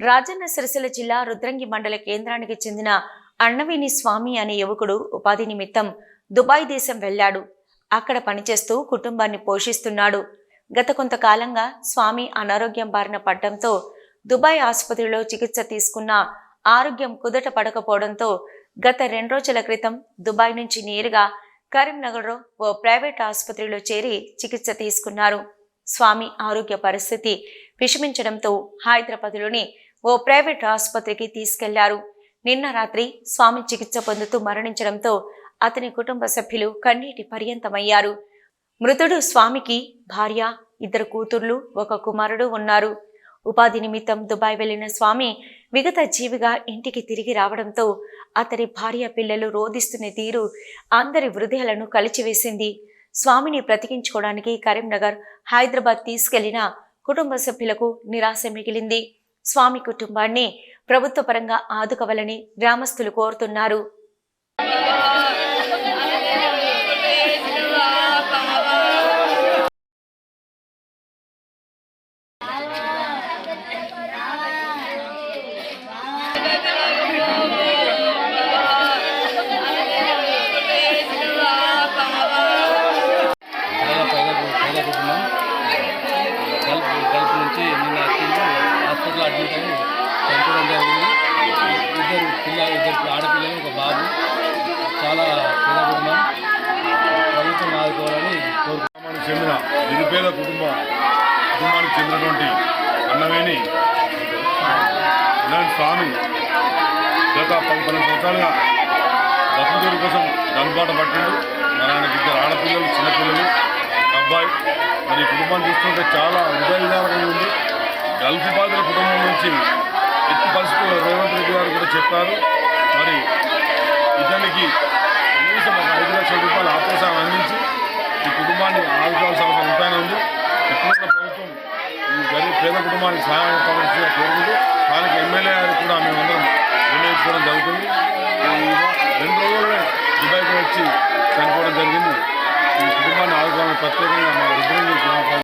రాజన్న సిరిసిల్ల జిల్లా రుద్రంగి మండల కేంద్రానికి చెందిన అన్నవేణి స్వామి అనే యువకుడు ఉపాధి నిమిత్తం దుబాయ్ దేశం వెళ్ళాడు. అక్కడ పనిచేస్తూ కుటుంబాన్ని పోషిస్తున్నాడు. గత కొంతకాలంగా స్వామి అనారోగ్యం బారిన పడడంతో దుబాయ్ ఆసుపత్రిలో చికిత్స తీసుకున్న ఆరోగ్యం కుదట పడకపోవడంతో గత రెండు రోజుల క్రితం దుబాయ్ నుంచి నేరుగా కరీంనగర్లో ఓ ప్రైవేట్ ఆసుపత్రిలో చేరి చికిత్స తీసుకున్నారు. స్వామి ఆరోగ్య పరిస్థితి విషమించడంతో హైదరాబాద్లోని ఓ ప్రైవేట్ ఆసుపత్రికి తీసుకెళ్ళారు. నిన్న రాత్రి స్వామి చికిత్స పొందుతూ మరణించడంతో అతని కుటుంబ సభ్యులు కన్నీటి పర్యంతమయ్యారు. మృతుడు స్వామికి భార్య ఇద్దరు కూతుర్లు ఒక కుమారుడు ఉన్నారు. ఉపాధి నిమిత్తం దుబాయ్ వెళ్ళిన స్వామి విగత జీవిగా ఇంటికి తిరిగి రావడంతో అతని భార్య పిల్లలు రోధిస్తున్న తీరు అందరి హృదయాలను కలిచివేసింది. స్వామిని బ్రతికించుకోవడానికి కరీంనగర్ హైదరాబాద్ తీసుకెళ్ళిన కుటుంబ సభ్యులకు నిరాశ మిగిలింది. స్వామి కుటుంబాన్ని ప్రభుత్వ పరంగా ఆదుకోవాలని గ్రామస్తులు కోరుతున్నారు. గల్ఫ్ నుంచి నిన్న వచ్చింది హాస్పిటల్ అడ్మిట్ అయ్యి చనిపోవడం జరిగింది. ఇద్దరు పిల్ల ఇద్దరు ఆడపిల్లలు ఒక బాబు. చాలా పేద కుటుంబం. ప్రభుత్వం ఆదుకోవాలని కోరుకుంటున్నాం. కుటుంబానికి చెందిన నిరుపేద కుటుంబ కుటుంబానికి చెందినటువంటి అన్నవేణి ఇలాంటి స్వామి గత పది పన్నెండు సంవత్సరాలుగా బతుకుదేవి కోసం గల్బాట పట్టిండు. మరి ఆయనకి ఇద్దరు ఆడపిల్లలు చిన్నపిల్లలు ఒక అబ్బాయి. మరి కుటుంబాన్ని చూస్తుంటే చాలా హృదయ ఉంది. గల్ఫ్ బాధితుల కుటుంబం నుంచి ఎట్టి పరిస్థితుల్లో రేవంత్ రెడ్డి గారు కూడా చెప్పారు. మరి ఇతనికి కనీసం ఒక ఐదు లక్షల రూపాయలు ఆపోసాన్ని అందించి ఈ కుటుంబాన్ని ఆదుకోవాల్సిన అవసరం ఉంటానే ఉంది ఇప్పుడున్న ప్రభుత్వం ఈ గరీబ్ పేద కుటుంబానికి సహాయపడాల్సిందిగా కోరుకుంటూ స్థానిక ఎమ్మెల్యే గారు కూడా మేమందరం వినియోగించుకోవడం జరుగుతుంది. రెండు రోజుల్లో దుబాయ్కి వచ్చి చనిపోవడం జరిగింది. ఈ కుటుంబాన్ని ఆదుకోవాలని ప్రత్యేకంగా మా రుద్రంగి